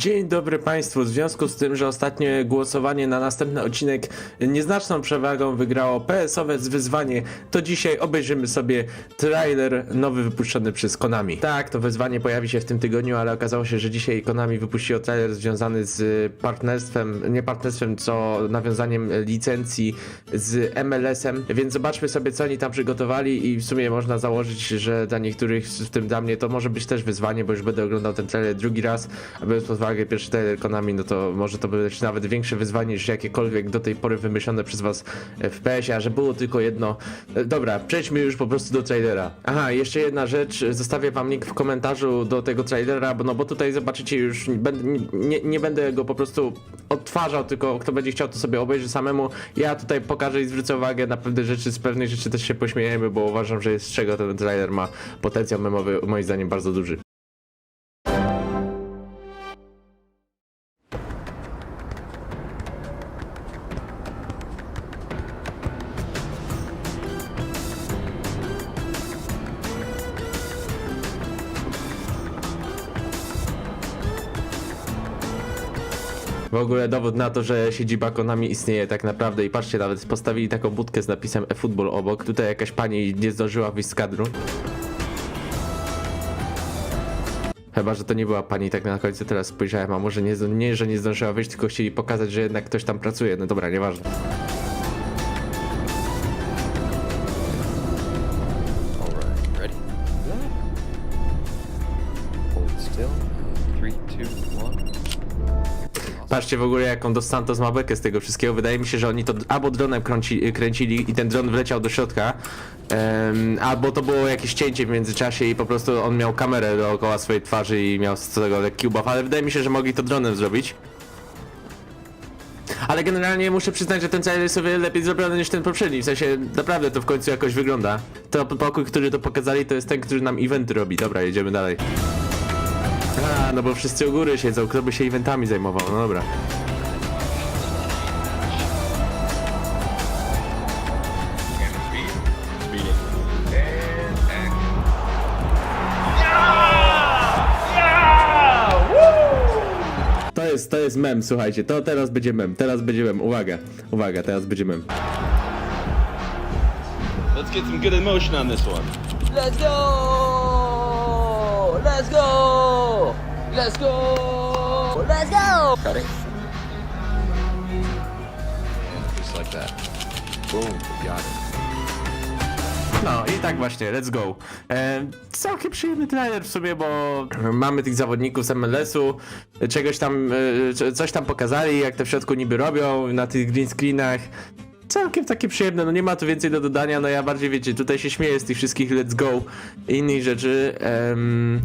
Dzień dobry Państwu. W związku z tym, że ostatnie głosowanie na następny odcinek nieznaczną przewagą wygrało PS-owe wyzwanie, to dzisiaj obejrzymy sobie trailer nowy wypuszczony przez Konami. Tak, to wyzwanie pojawi się w tym tygodniu, ale okazało się, że dzisiaj Konami wypuściło trailer związany z partnerstwem, nie partnerstwem, co nawiązaniem licencji z MLS-em, więc zobaczmy sobie, co oni tam przygotowali i w sumie można założyć, że dla niektórych, w tym dla mnie, to może być też wyzwanie, bo już będę oglądał ten trailer drugi raz, a biorąc pod uwagę pierwszy Konami, no to może to być nawet większe wyzwanie niż jakiekolwiek do tej pory wymyślone przez was w PS-ie, a że było tylko jedno. E, Dobra, przejdźmy już po prostu do trailera. Aha, jeszcze jedna rzecz, zostawię wam link w komentarzu do tego trailera, bo no bo tutaj zobaczycie już, nie, nie będę go po prostu odtwarzał, tylko kto będzie chciał to sobie obejrzy samemu. Ja tutaj pokażę i zwrócę uwagę na pewne rzeczy, z pewnych rzeczy też się pośmiejemy, bo uważam, że jest z czego ten trailer ma potencjał memowy, moim zdaniem bardzo duży. W ogóle dowód na to, że siedziba Konami istnieje tak naprawdę i patrzcie, nawet postawili taką budkę z napisem e-football obok. Tutaj jakaś pani nie zdążyła wyjść z kadru. Chyba, że to nie była pani tak na końcu, teraz spojrzałem, a może nie, nie, że nie zdążyła wyjść, tylko chcieli pokazać, że jednak ktoś tam pracuje. No dobra, nieważne. Patrzcie w ogóle jaką Dos Santos ma bekę z tego wszystkiego. Wydaje mi się, że oni to albo dronem kręci, kręcili i ten dron wleciał do środka, albo to było jakieś cięcie w międzyczasie i po prostu on miał kamerę dookoła swojej twarzy i miał z tego lekki ubaw, ale wydaje mi się, że mogli to dronem zrobić. Ale generalnie muszę przyznać, że ten trailer jest o wiele lepiej zrobiony niż ten poprzedni, w sensie naprawdę to w końcu jakoś wygląda. To pokój, który to pokazali, to jest ten, który nam eventy robi. Dobra, jedziemy dalej. A, no bo wszyscy u góry siedzą, kto by się eventami zajmował, no dobra. To jest, to jest mem, słuchajcie, to teraz będzie mem, teraz będzie mem, uwaga, uwaga, teraz będzie mem. Let's get some good emotion on this one. Let's go! Go! Let's go! Let's go! Ready? Just like that. Boom, got it. No i tak właśnie, let's go. E, całkiem przyjemny trailer w sumie, bo mamy tych zawodników z MLS-u, czegoś tam, e, co- coś tam pokazali, jak to w środku niby robią na tych green screenach. Całkiem takie przyjemne, no nie ma tu więcej do dodania, no ja bardziej wiecie, tutaj się śmieję z tych wszystkich let's go i innych rzeczy. Em,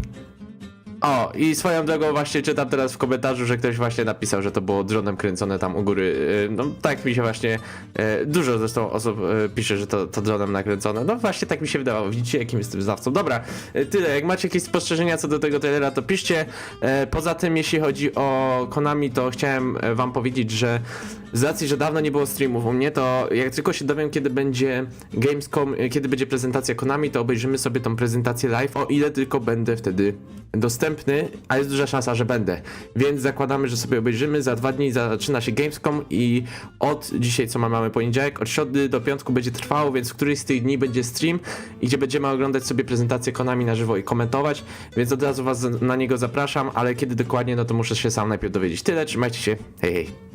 o, i swoją drogą właśnie czytam teraz w komentarzu, że ktoś właśnie napisał, że to było dronem kręcone tam u góry. Yy, No tak mi się właśnie, yy, dużo zresztą osób yy, pisze, że to, to dronem nakręcone. No właśnie tak mi się wydawało. Widzicie, jakim jestem znawcą. Dobra, tyle. Jak macie jakieś spostrzeżenia co do tego trailera, to piszcie. Poza tym, jeśli chodzi o Konami, to chciałem wam powiedzieć, że z racji, że dawno nie było streamów u mnie, to jak tylko się dowiem, kiedy będzie Gamescom, kiedy będzie prezentacja Konami, to obejrzymy sobie tą prezentację live, o ile tylko będę wtedy dostępny, a jest duża szansa, że będę. Więc zakładamy, że sobie obejrzymy. Za dwa dni zaczyna się Gamescom i od dzisiaj, co ma- mamy poniedziałek, od środy do piątku będzie trwało, więc w którymś z tych dni będzie stream i gdzie będziemy oglądać sobie prezentację Konami na żywo i komentować, więc od razu was na niego zapraszam, ale kiedy dokładnie, no to muszę się sam najpierw dowiedzieć. Tyle, trzymajcie się, hej hej.